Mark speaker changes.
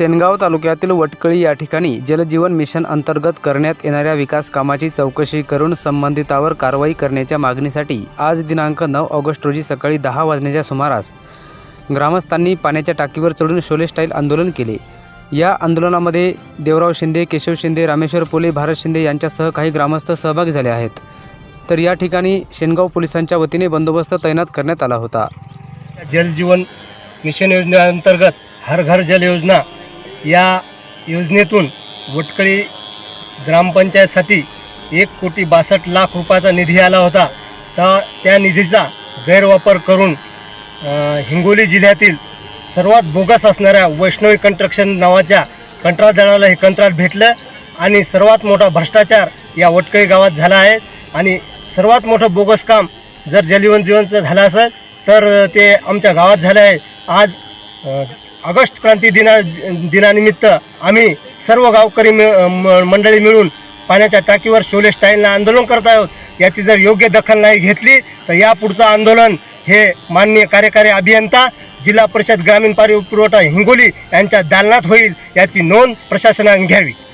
Speaker 1: सेनगाव तालुक्यातील वटकळी या ठिकाणी जलजीवन मिशन अंतर्गत करण्यात येणाऱ्या विकास कामाची चौकशी करून संबंधितावर कारवाई करण्याच्या मागणीसाठी आज दिनांक नऊ ऑगस्ट रोजी सकाळी दहा वाजण्याच्या सुमारास ग्रामस्थांनी पाण्याच्या टाकीवर चढून शोले स्टाईल आंदोलन केले. या आंदोलनामध्ये देवराव शिंदे केशव शिंदे रामेश्वर पोले भारत शिंदे यांच्यासह काही ग्रामस्थ सहभागी झाले आहेत. तर या ठिकाणी शेनगाव पोलिसांच्या वतीने बंदोबस्त तैनात करण्यात आला होता.
Speaker 2: जलजीवन मिशन योजनेअंतर्गत हर घर जल योजना या योजनेतून वटकळी ग्रामपंचायतसाठी एक कोटी बासष्ट लाख रुपयाचा निधी आला होता. तर त्या निधीचा गैरवापर करून हिंगोली जिल्ह्यातील सर्वात बोगस असणाऱ्या वैष्णवी कंट्रक्शन नावाच्या कंत्राटदाराला हे कंत्राट भेटलं आणि सर्वात मोठा भ्रष्टाचार या वटकळी गावात झाला आहे. आणि सर्वात मोठं बोगस काम जर जलजीवन जीवनचं झालं असेल तर ते आमच्या गावात झालं आहे. आज ऑगस्ट क्रांती दिना दिनानिमित्त आम्ही सर्व गावकरी म- मंडळी मिळून पाण्याच्या टाकीवर शोले स्टाईलनं आंदोलन करत आहोत. याची जर योग्य दखल नाही घेतली तर यापुढचं आंदोलन हे माननीय कार्यकारी अभियंता जिल्हा परिषद ग्रामीण पाणी पुरवठा हिंगोली यांच्या दालनात होईल याची नोंद प्रशासनाने घ्यावी.